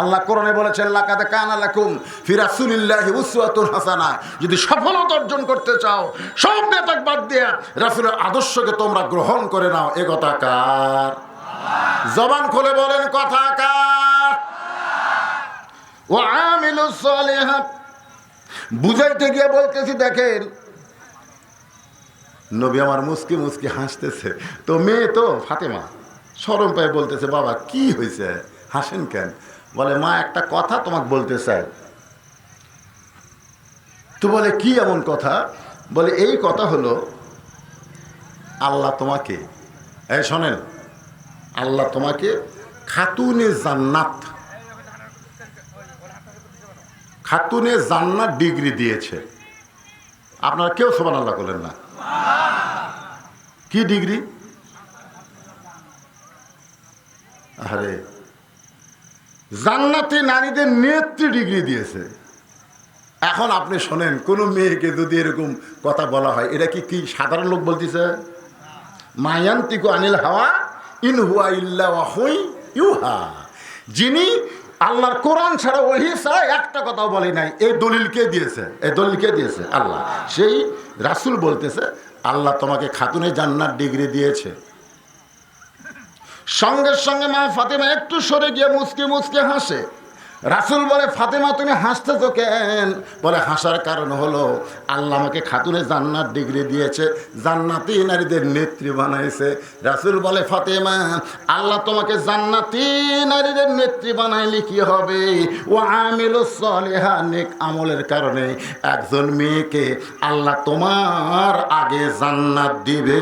আল্লাহ কোরআনে বলেছেন, লাকাদে কানা লাকুম ফি রাসূলিল্লাহি উসওয়াতুন হাসানা। যদি সফলতা অর্জন করতে চাও, সব নেতাক বাদ দিয়া রাসূলের আদর্শকে তোমরা গ্রহণ করে নাও। এ কথা কার? জবান খুলে বলেন, কথা কার? ও আমিলুস সালিহাত। বুঝাইতে গিয়ে বলতেছি, দেখেন, নবী আমার মুসকি মুসকি হাসতেছে। তো মেয়ে তো ফাতেমা। সরম পায়ে বলতেছে, বাবা, কি হয়েছে হাসেন কেন? বলে, মা, একটা কথা তোমাকে বলতে চাই। তো বলে, কি এমন কথা? বলে, এই কথা হলো, আল্লাহ তোমাকে, এই শোনেন, আল্লাহ তোমাকে খাতুনে জান্নাত খাতুনে জান্নাত ডিগ্রি দিয়েছে। আপনারা কেউ সমান আল্লাহ করলেন না। কি ডিগ্রি? আরে জান্নাতি নারীদের নেত্রী ডিগ্রি দিয়েছে। এখন আপনি শোনেন, কোনো মেয়েকে যদি এরকম কথা বলা হয়, এটা কি কি সাধারণ লোক বলতেছে? মায়ান্তিকু আনিল হাওয়া, ইন হুয়া ইল্লা ইউহা। যিনি আল্লাহর কোরআন ছাড়া ওহি ছাড়া একটা কথাও বলে নাই। এই দলিল কে দিয়েছে? এই দলিল কে দিয়েছে? আল্লাহ। সেই রাসূল বলতেছে, আল্লাহ তোমাকে খাতুনে জান্নাত ডিগ্রি দিয়েছে। সঙ্গে সঙ্গে মা ফাতেমা একটু সরে গিয়ে মুচকে মুচকে হাসে। রাসুল বলে, ফাতেমা, তুমি হাসতেছো কেন? বলে, হাসার কারণ হলো, আল্লাহ আমাকে খাতুনে জান্নাত ডিগ্রি দিয়েছে, জান্নাতি নারীদের নেত্রী বানাইছে। রাসুল বলে, ফাতেমা, আল্লাহ তোমাকে জান্নাতি নারীদের নেত্রী বানাইলে কি হবে? ও আমিল নেক আমলের কারণে একজন মেয়েকে আল্লাহ তোমার আগে জান্নাত দিবে।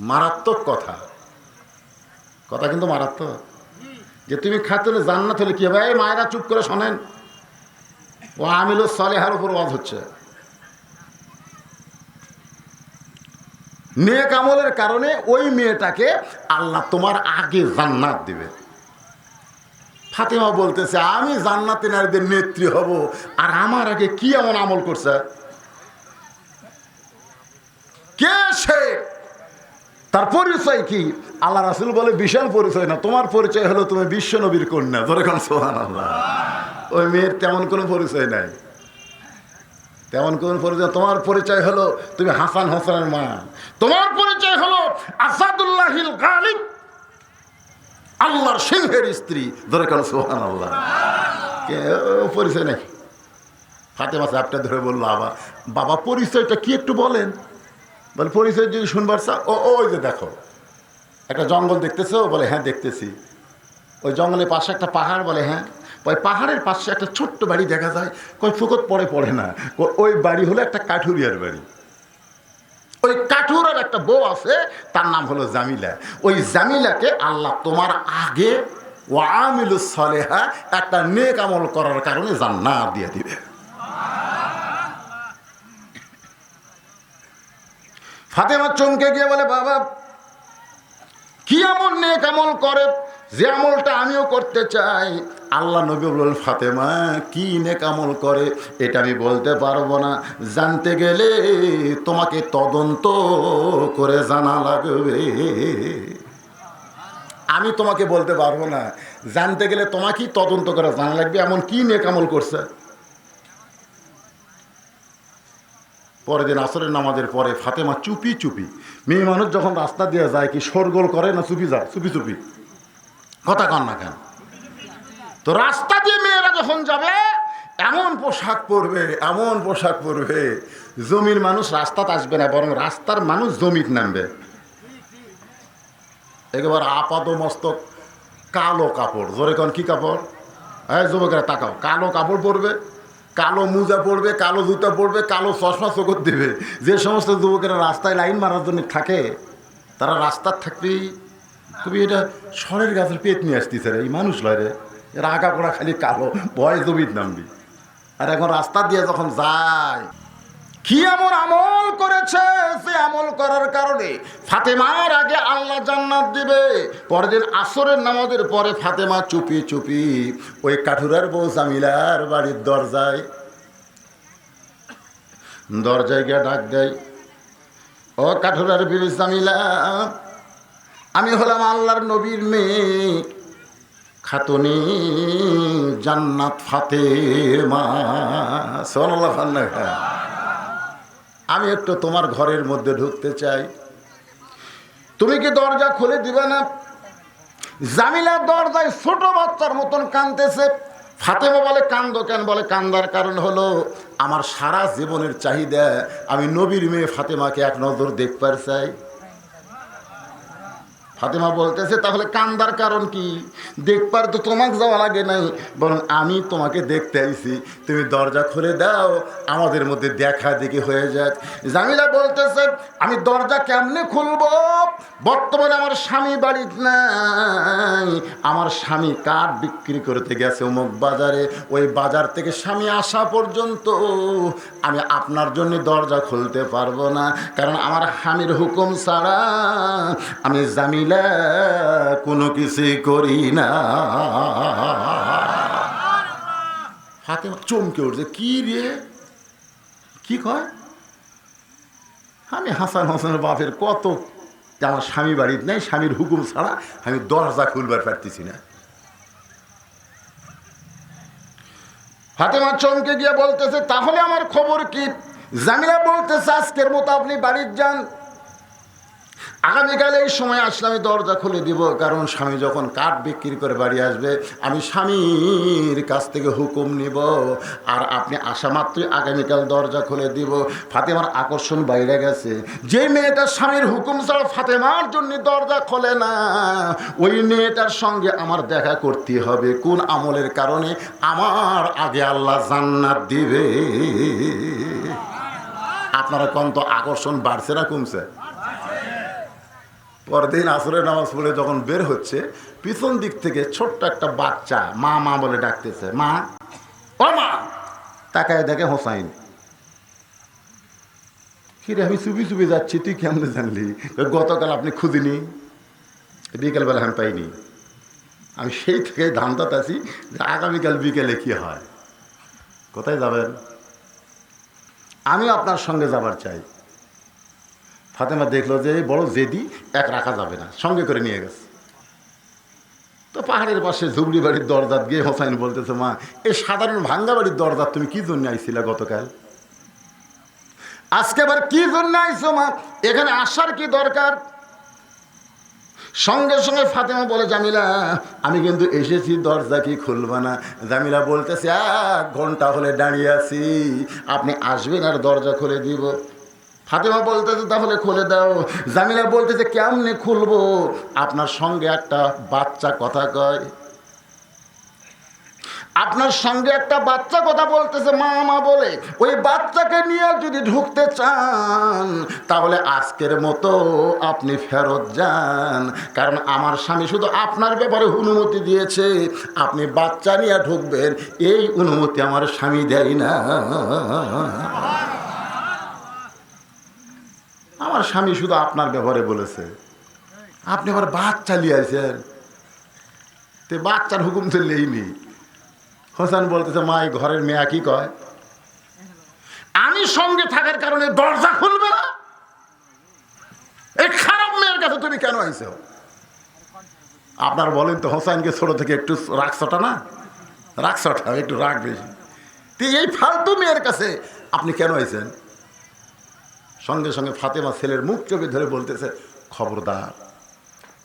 মারাত্মক কথা। কথা কিন্তু মারাত্মক। যে তুমি খাতুনে জান্নাত হলে কি হবে? এই মায়েরা চুপ করে শোনেন। ও আমিল সালেহার উপর ওয়াজ হচ্ছে। নেক আমলের কারণে ওই মেয়েটাকে আল্লাহ তোমার আগে জান্নাত দিবে। ফাতেমা বলতেছে, আমি জান্নাতি নারীদের নেত্রী হব। আর আমার আগে কি এমন আমল করছে কে সে তার পরিচয় কি? আল্লাহ রাসুল বলে, বিশাল পরিচয় না, তোমার পরিচয় হলো তুমি বিশ্ব নবীর কন্যা। ধরে কোন সোহান আল্লাহ ওই মেয়ের তেমন কোনো পরিচয় নাই। তেমন কোন পরিচয়, তোমার পরিচয় হলো তুমি হাসান হাসানের মা। তোমার পরিচয় হলো আসাদুল্লাহিল আল্লাহর সিংহের স্ত্রী। ধরে কোন সোহান আল্লাহ কে পরিচয় নাই। ফাতেমা সাহেবটা ধরে বলল, বাবা বাবা, পরিচয়টা কি একটু বলেন? বলে, পরিচয় যদি শুনবার চা ও ওই যে দেখো। একটা জঙ্গল দেখতেছো? বলে হ্যাঁ দেখতেছি। ওই জঙ্গলের পাশে একটা পাহাড় বলে হ্যাঁ। ওই পাহাড়ের পাশে একটা ছোট্ট বাড়ি দেখা যায়। কই, ফুকত পড়ে পড়ে না। ওই বাড়ি হলো একটা কাঠুরিয়ার বাড়ি। ওই কাঠুরার একটা বউ আছে, তার নাম হলো জামিলা। ওই জামিলাকে আল্লাহ তোমার আগে ওয়ামিলুস সালেহা একটা নেক আমল করার কারণে জান্নাত দিয়ে দিবে। ফাতেমা চমকে গিয়ে বলে, বাবা, কি আমল নেক আমল করে? যে আমলটা আমিও করতে চাই। আল্লাহ নবী বলল ফাতেমা, কি নেক আমল করে? এটা আমি বলতে পারব না। জানতে গেলে তোমাকে তদন্ত করে জানা লাগবে। আমি তোমাকে বলতে পারব না। জানতে গেলে তোমাকেই তদন্ত করে জানা লাগবে। এমন কি নেক আমল করছে? পরের দিন আসরের নামাজের পরে ফাতেমা চুপি চুপি, মেয়ে মানুষ যখন রাস্তা দিয়ে যায় কি শোরগোল করে না চুপি যায়? চুপি চুপি। কথা কন না কেন? তো রাস্তা দিয়ে মেয়েরা যখন যাবে, এমন পোশাক পরবে, এমন পোশাক পরবে, জমির মানুষ রাস্তাতে আসবে না, বরং রাস্তার মানুষ জমিত নামবে। একেবারে আপাত মস্তক কালো কাপড়। জোরে কন, কি কাপড়? হ্যাঁ যুবকেরা তাকাও, কালো কাপড় পরবে কালো মোজা পড়বে কালো জুতা পড়বে কালো চশমা চোখত দেবে। যে সমস্ত যুবকেরা রাস্তায় লাইন মারার জন্য থাকে, তারা রাস্তার থাকবেই খুবই এটা সরের গাছের পেট নিয়ে আসতেছে রে, এই মানুষ লয় রে। আগা পোড়া খালি কালো, ভয় জমিত নামবি। আর এখন রাস্তা দিয়ে যখন যায়, কি এমন আমল করেছে? সে আমল করার কারণে ফাতেমার আগে আল্লাহ জান্নাত দিবে। পরের দিন আসরের নামাজের পরে ফাতেমা চুপি চুপি ওই কাঠুরার বউ জামিলার বাড়ির দরজায় দরজায় গিয়ে ডাক দেয়, ও কাঠুরার বিবি জামিলা, আমি হলাম আল্লাহর নবীর মেয়ে। খাতুনি জান্নাত ফাতেমা। সোনাল্লাহ আমি একটু তোমার ঘরের মধ্যে ঢুকতে চাই। তুমি কি দরজা খুলে দিবে না? জামিলা দরজায় ছোট বাচ্চার মতন কানতেছে ফাতেমা বলে, কান্দ কেন? বলে, কান্দার কারণ হলো আমার সারা জীবনের চাহিদা আমি নবীর মেয়ে ফাতেমাকে এক নজর দেখবার চাই। ফাতেমা বলতেছে, তাহলে কান্দার কারণ কি? দেখবার তো তোমাকে যাওয়া লাগে নাই। বরং আমি তোমাকে দেখতে আইছি। তুমি দরজা খুলে দাও, আমাদের মধ্যে দেখা দেখি হয়ে যাক। জামিলা বলতেছে, আমি দরজা কেমনে খুলবো? বর্তমানে আমার স্বামী বাড়িতে নাই। আমার স্বামী কাঠ বিক্রি করতে গেছে অমুক বাজারে? ওই বাজার থেকে স্বামী আসা পর্যন্ত আমি আপনার জন্য দরজা খুলতে পারব না। কারণ আমার স্বামীর হুকুম ছাড়া আমি জামিলা কোনো কিছুই করি না। ফাতেমা চমকে উঠছে, কি রে? কি কয়? আমি হাসান হাসানের বাপের কত আমার স্বামী বাড়িতে নেই, স্বামীর হুকুম ছাড়া আমি দরজা খুলবার পারতেছি না। ফাতেমা চমকে গিয়ে বলতেছে, তাহলে আমার খবর কি? জামিলা বলতেছে, আজকের মতো আপনি বাড়ির যান আগামীকাল এই সময় আসলে আমি দরজা খুলে দিব, কারণ স্বামী যখন কাঠ বিক্রি করে বাড়ি আসবে, আমি স্বামীর কাছ থেকে হুকুম নিব। আর আপনি আসা মাত্রই আগামীকাল দরজা খুলে দিব। ফাতেমার আকর্ষণ বাইরে গেছে। যে মেয়েটা স্বামীর হুকুম ছাড়া ফাতেমার জন্য দরজা খোলে না, ওই মেয়েটার সঙ্গে আমার দেখা করতে হবে। কোন আমলের কারণে? আমার আগে আল্লাহ জান্নাত দিবে। আপনারা কোন তো আকর্ষণ বাড়ছে না, কমছে? পরদিন আসরের নামাজ পড়ে যখন বের হচ্ছে, পিছন দিক থেকে ছোট্ট একটা বাচ্চা মা মা বলে ডাকতেছে, মা, ও মা! তাকায় দেখে হোসাইন। কিরে, আমি চুপি চুপি যাচ্ছি, তুই কেমনে জানলি? গতকাল আপনি খুঁজিনি, বিকেলবেলা আমি পাইনি। আমি সেই থেকে ধান্দাত আছি যে আগামীকাল বিকেলে কি হয়। কোথায় যাবেন? আমি আপনার সঙ্গে যাবার চাই। ফাতেমা দেখল যে বড় জেদি এক রাখা যাবে না, সঙ্গে করে নিয়ে গেছে। তো পাহাড়ের পাশে ঝুবড়ি বাড়ির দরজাত গিয়ে হোসাইন বলতেছে, মা, এই সাধারণ ভাঙ্গা বাড়ির দরজাত তুমি কি জন্য আইছিলা গতকাল? আজকে আবার কি জন্য আইছো, মা? এখানে আসার কি দরকার? সঙ্গে সঙ্গে ফাতেমা বলে, জামিলা, আমি কিন্তু এসেছি, দরজা কি খুলবা না? জামিলা বলতেছে এক ঘণ্টা হলে দাঁড়িয়ে আছি। আপনি আসবেন আর দরজা খুলে দিব। ফাতেমা বলতেছে, তাহলে খুলে দাও। জামিলা বলতেছে, কেমনে খুলবো? আপনার সঙ্গে একটা বাচ্চা কথা কয়। আপনার সঙ্গে একটা বাচ্চা কথা বলতেছে, মা মা বলে, ওই বাচ্চাকে নিয়ে যদি ঢুকতে চান, তাহলে আজকের মতো আপনি ফেরত যান। কারণ আমার স্বামী শুধু আপনার ব্যাপারে অনুমতি দিয়েছে, আপনি বাচ্চা নিয়ে ঢুকবেন, এই অনুমতি আমার স্বামী দেয় না আমার স্বামী শুধু আপনার ব্যাপারে বলেছে। আপনি আবার বাচ্চা আসেন তে বাচ্চার হুকুম তো লেইনি। হোসেন বলতেছে, মা, এই ঘরের মেয়া কি কয়? আমি সঙ্গে থাকার কারণে দরজা খুলবে না। এই খারাপ মেয়ের কাছে তুমি কেন আইছো? আপনার বলেন তো হোসেনকে ছোট থেকে একটু রাগছটা না? রাগছটা, একটু রাগ বেশি। এই ফালতু মেয়ের কাছে আপনি কেন আইছেন? সঙ্গে সঙ্গে ফাতেমা ছেলের মুখ চোখে ধরে বলতেছে, খবরদার,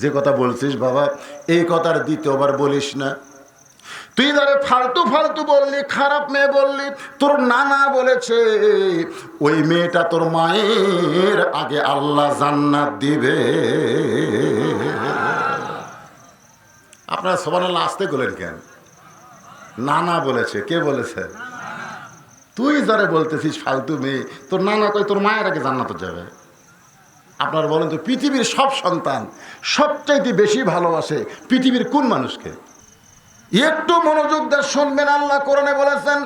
যে কথা বলছিস বাবা, এই কথার দ্বিতীয়বার বলিস না। তুই ধরে ফালতু ফালতু বললি, খারাপ মেয়ে বললি, তোর নানা বলেছে, ওই মেয়েটা তোর মায়ের আগে আল্লাহ জান্নাত দিবে। আপনারা সবার আসতে গেলেন কেন? নানা বলেছে, কে বলেছে? তুই যারা বলতেছিস ফালতু মেয়ে, তোর নানা কই তোর মায়ের আগে জান্নাত যাবে। আপনারা বলেন তো, পৃথিবীর সব সন্তান সবচাইতে বেশি ভালোবাসে পৃথিবীর কোন মানুষকে? একটু মনোযোগ দিয়ে শুনবেন, আল্লাহ কোরআনে বলেছেন,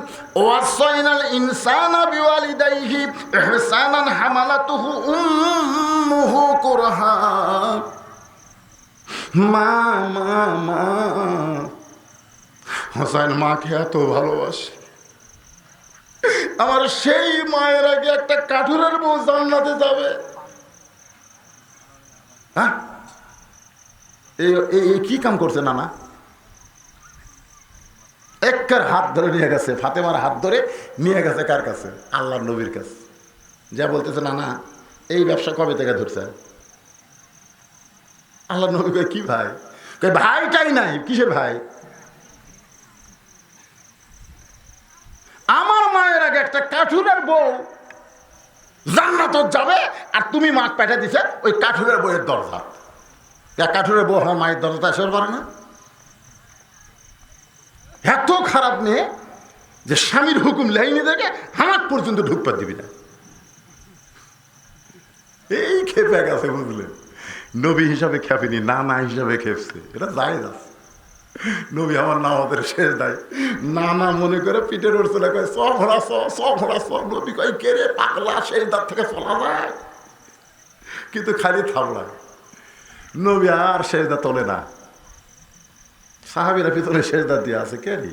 ওয়াসাইনাল ইনসানা বিওয়ালিদাইহি ইহসানান হামালাতুহু উম্মুহু কুরহা। মা মা মা। হোসেন মাকে এত ভালোবাসে। আমার সেই মায়ের আগে একটা কাঠুরের বউ জান্নাতে যাবে। হ্যাঁ? এই কি কাম করছে নানা? একের হাত ধরে নিয়ে গেছে, ফাতেমার হাত ধরে নিয়ে গেছে কার কাছে? আল্লাহ নবীর কাছে। যা বলতেছে না না এই ব্যবসা কবে থেকে ধরছে? আল্লাহ নবী কি ভাই? ভাইটাই নাই, কিসের ভাই আমার মায়ের আগে একটা কাঠুরের বউ। জান্নাত যাবে, আর তুমি মাছ পেটে দিছে ওই কাঠুরের বইয়ের দরজা। এক কাঠুরের বউ আমার মায়ের দরজা আসতে পারে না। এত খারাপ মেয়ে যে স্বামীর হুকুম লাইনে দেখে হামাক পর্যন্ত ঢুকতে দিবি না। এই খেপে গেছে বুঝলেন। নবী হিসাবে খেপেনি না না হিসাবে খেপছে। এটা যায় যাচ্ছে নবী আমার নামাজের শেষ দেয় না না মনে করে পিঠের উঠছে কয় স ঘোড়া স স ঘোড়া স নবী কয়, কে রে পাগলা, সেই দাঁত থেকে চলা যায়? কিন্তু খালি থামলায় নবী আর শেষদা তোলে না। সাহাবিরা ভিতরে শেষদা দিয়ে আছে, কে রে?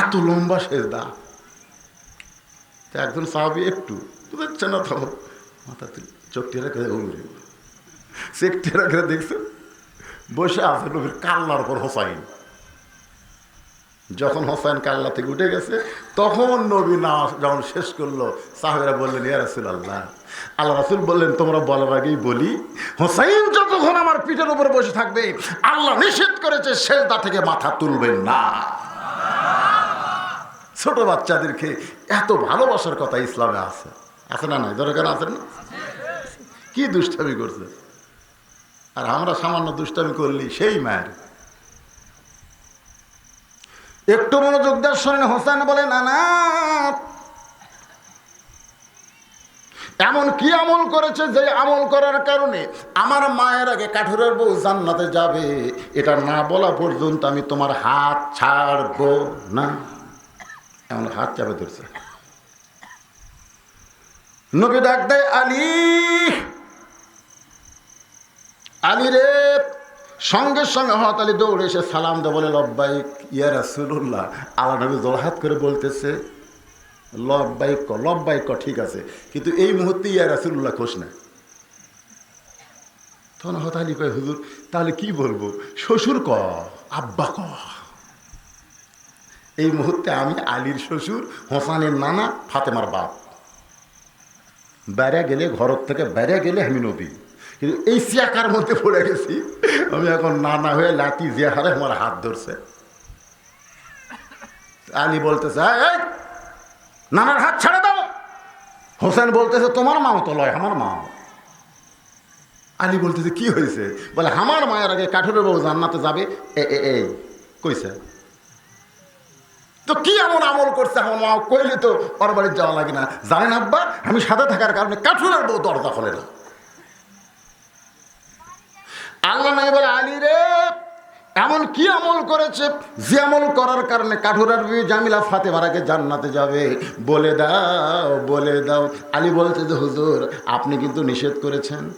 এত লম্বা শেষদা তা একজন সাহাবি একটু বুঝছে না তো, মাথা চোখ টেরা করে চেক টেরা করে দেখছে বসে আছে নবীর কাল্লার উপর হোসাইন। যখন হোসাইন কাল্লা থেকে উঠে গেছে, তখন নবী না যখন শেষ করল, সাহেবরা বললেন, ইয়া রাসুল আল্লাহ আল্লাহ রাসুল বললেন, তোমরা বলার আগেই বলি, হোসাইন যতক্ষণ আমার পিঠের উপরে বসে থাকবে, আল্লাহ নিষেধ করেছে শেষদা থেকে মাথা তুলবেন না। ছোট বাচ্চাদেরকে এত ভালোবাসার কথা ইসলামে আছে। আছে না নাই? দরকার আছে না? কি দুষ্টামি করছে? আর আমরা সামান্য দুষ্টামি করলি সেই মায়ের। একটু মনোযোগ দেওয়ার শোনেন, হোসেন বলে, না না। এমন কি আমল করেছে যে আমল করার কারণে আমার মায়ের আগে কাঠুরের বউ জান্নাতে যাবে? এটা না বলা পর্যন্ত আমি তোমার হাত ছাড়বো না। এমন হাত চাপে ধরছে? নবী ডাক দেয়, আলী! আলী রে, সঙ্গে সঙ্গে হঠাৎ আলী দৌড়ে এসে সালাম দে বলে লব্বাইক ইয়া রাসুল্লাহ আল্লাহ নবী জোরহাত করে বলতেছে লব্বাইক ক লব্বাইক ক, ঠিক আছে। কিন্তু এই মুহূর্তে ইয়া রাসুল্লাহ খোঁজ না? তখন হঠাৎ আলী কয়, হুজুর, তাহলে কি বলব? শ্বশুর ক, আব্বা ক? এই মুহূর্তে আমি আলীর শ্বশুর, হোসানের নানা, ফাতেমার বাপ। বেড়ে গেলে, ঘর থেকে বেড়ে গেলে আমি নবী। কিন্তু এই সিয়াকার মধ্যে পড়ে গেছি। আমি এখন নানা হয়ে লাতি যে হারে আমার হাত ধরছে। আলী বলতেছে "এই, এই, নানার হাত ছেড়ে দাও। হোসেন বলতেছে তোমার মাও তো লয় আমার মা আলী বলতেছে কি হয়েছে? বলে আমার মায়ের আগে কাঠুরের বউ জান্নাতে যাবে। এ এ এই কইছে। তো কি এমন আমল করছে আমার মা? কইলে তো ওর বাড়ি যাওয়া লাগে না। জানেন আব্বা আমি সাথে থাকার কারণে কাঠুরের বউ দরজা খোলে না। আল্লাহ নাই বলে আলী রে, এমন কি আমল করেছে? যে আমল করার কারণে কাঠুরার বিবি জামিলা ফাতে মারাকে জান্নাতে যাবে। বলে দাও বলে দাও। আলী বলছে যে, হুজুর, আপনি কিন্তু নিষেধ করেছেন।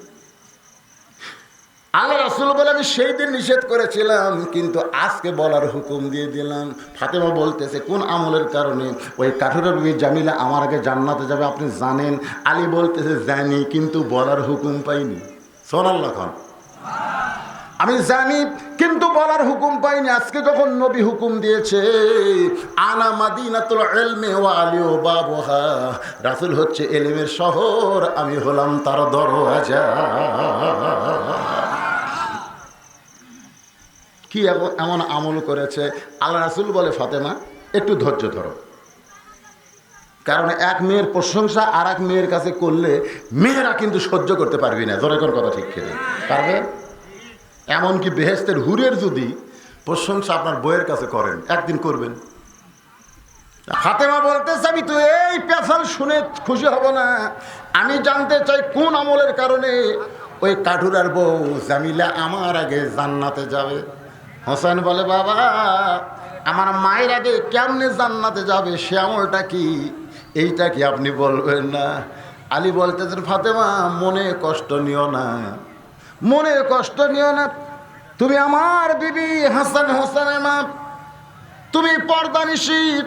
আল্লাহ রাসুল বলে, আমি সেই দিন নিষেধ করেছিলাম, কিন্তু আজকে বলার হুকুম দিয়ে দিলাম। ফাতেমা বলতেছে, কোন আমলের কারণে? ওই কাঠুরের বিবি জামিলা আমার আগে জান্নাতে যাবে, আপনি জানেন? আলী বলতেছে, জানি, কিন্তু বলার হুকুম পাইনি। সোনাল্লা খান। আমি জানি, কিন্তু বলার হুকুম পাইনি। আজকে যখন নবী হুকুম দিয়েছে আনা মাদিনাতুল ইলমি ওয়া আলী ও বাবুহা। রাসূল হচ্ছে এলিমের শহর, আমি হলাম তার দরওয়াজা। কি এমন- এমন আমল করেছে? আল্লাহ রাসূল বলে, ফাতেমা, একটু ধৈর্য ধরো। কারণ এক মেয়ের প্রশংসা আর এক মেয়ের কাছে করলে মেয়েরা কিন্তু সহ্য করতে পারবি না। জোরে কোন কথা ঠিক খেলে পারবে? এমনকি বেহেস্তের হুরের যদি প্রশংসা আপনার বইয়ের কাছে করেন, একদিন করবেন। ফাতেমা বলতেছে, আমি তো এই পেশাল শুনে খুশি হব না। আমি জানতে চাই কোন আমলের কারণে ওই কাঠুরার বউ জামিলা আমার আগে জান্নাতে যাবে? হোসেন বলে, বাবা, আমার মায়ের আগে কেমনে জান্নাতে যাবে? সে আমলটা কি? এইটা কি আপনি বলবেন না? আলী বলতেছেন, ফাতেমা, মনে কষ্ট নিও না। মনে কষ্ট নিও না। তুমি আমার বিবি হাসান হোসেনের মা। তুমি পর্দানিশি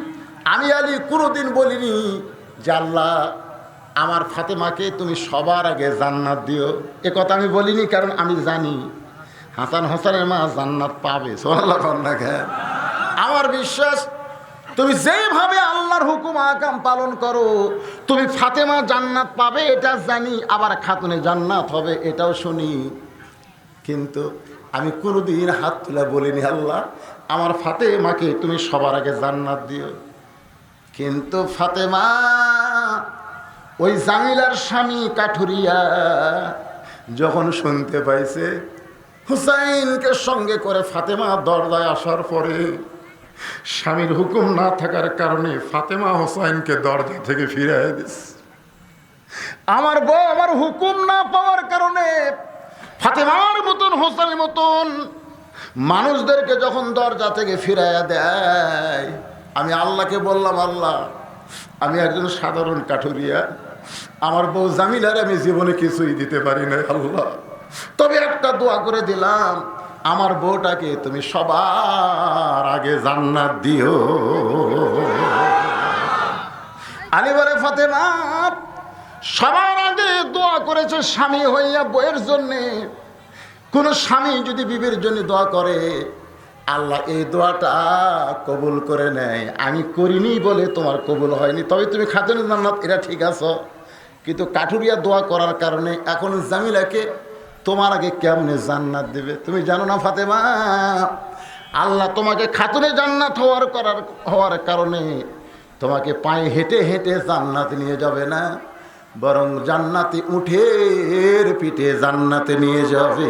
আমি আলী কোনোদিন বলিনি যে আল্লাহ, আমার ফাতেমাকে তুমি সবার আগে জান্নাত দিও। এ কথা আমি বলিনি কারণ আমি জানি হাসান হাসানের মা জান্নাত পাবে। সোনাল্লাহ আমার বিশ্বাস তুমি যেভাবে আল্লাহর হুকুম, আকাম পালন করো, তুমি ফাতেমা জান্নাত পাবে, এটা জানি, আবার খাতুনে জান্নাত হবে, এটাও শুনি। কিন্তু আমি কোনোদিন হাত তুলে বলিনি, আল্লাহ, আমার ফাতেমাকে তুমি সবার আগে জান্নাত দিও। কিন্তু ফাতেমা, ওই জামিলার স্বামী কাঠুরিয়া যখন শুনতে পাইছে, হুসাইনকে সঙ্গে করে ফাতেমা দরজায় আসার পরে স্বামীর হুকুম না থাকার কারণে ফাতেমা হোসাইনকে দরজা থেকে ফিরাই দিস আমার বউ আমার হুকুম না পাওয়ার কারণে ফাতেমার মতন হোসেনের মতন মানুষদেরকে যখন দরজা থেকে ফিরাইয়া দেয়, আমি আল্লাহকে বললাম, আল্লাহ, আমি একজন সাধারণ কাঠুরিয়া। আমার বউ জামিলার আমি জীবনে কিছুই দিতে পারি না আল্লাহ। তবে একটা দোয়া করে দিলাম আমার বউটাকে তুমি সবার আগে জান্নাত দিও। আলী বলে, ফাতেমা, সবার আগে দোয়া করেছে স্বামী হইয়া বইয়ের জন্যে। কোনো স্বামী যদি বিবির জন্য দোয়া করে, আল্লাহ এই দোয়াটা কবুল করে নেয়। আমি করিনি বলে তোমার কবুল হয়নি। তবে তুমি খাতুন জান্নাত, এটা ঠিক আছো। কিন্তু কাঠুরিয়া দোয়া করার কারণে এখন জামিলাকে তোমার আগে কেমনে জান্নাত দেবে? তুমি জানো না, ফাতেমা? আল্লাহ তোমাকে খাতুনে জান্নাত হওয়ার করার, হওয়ার কারণে তোমাকে পায়ে হেঁটে হেঁটে জান্নাত নিয়ে যাবে না, বরং জান্নাতে উঠে পিঠে জান্নাতে নিয়ে যাবে।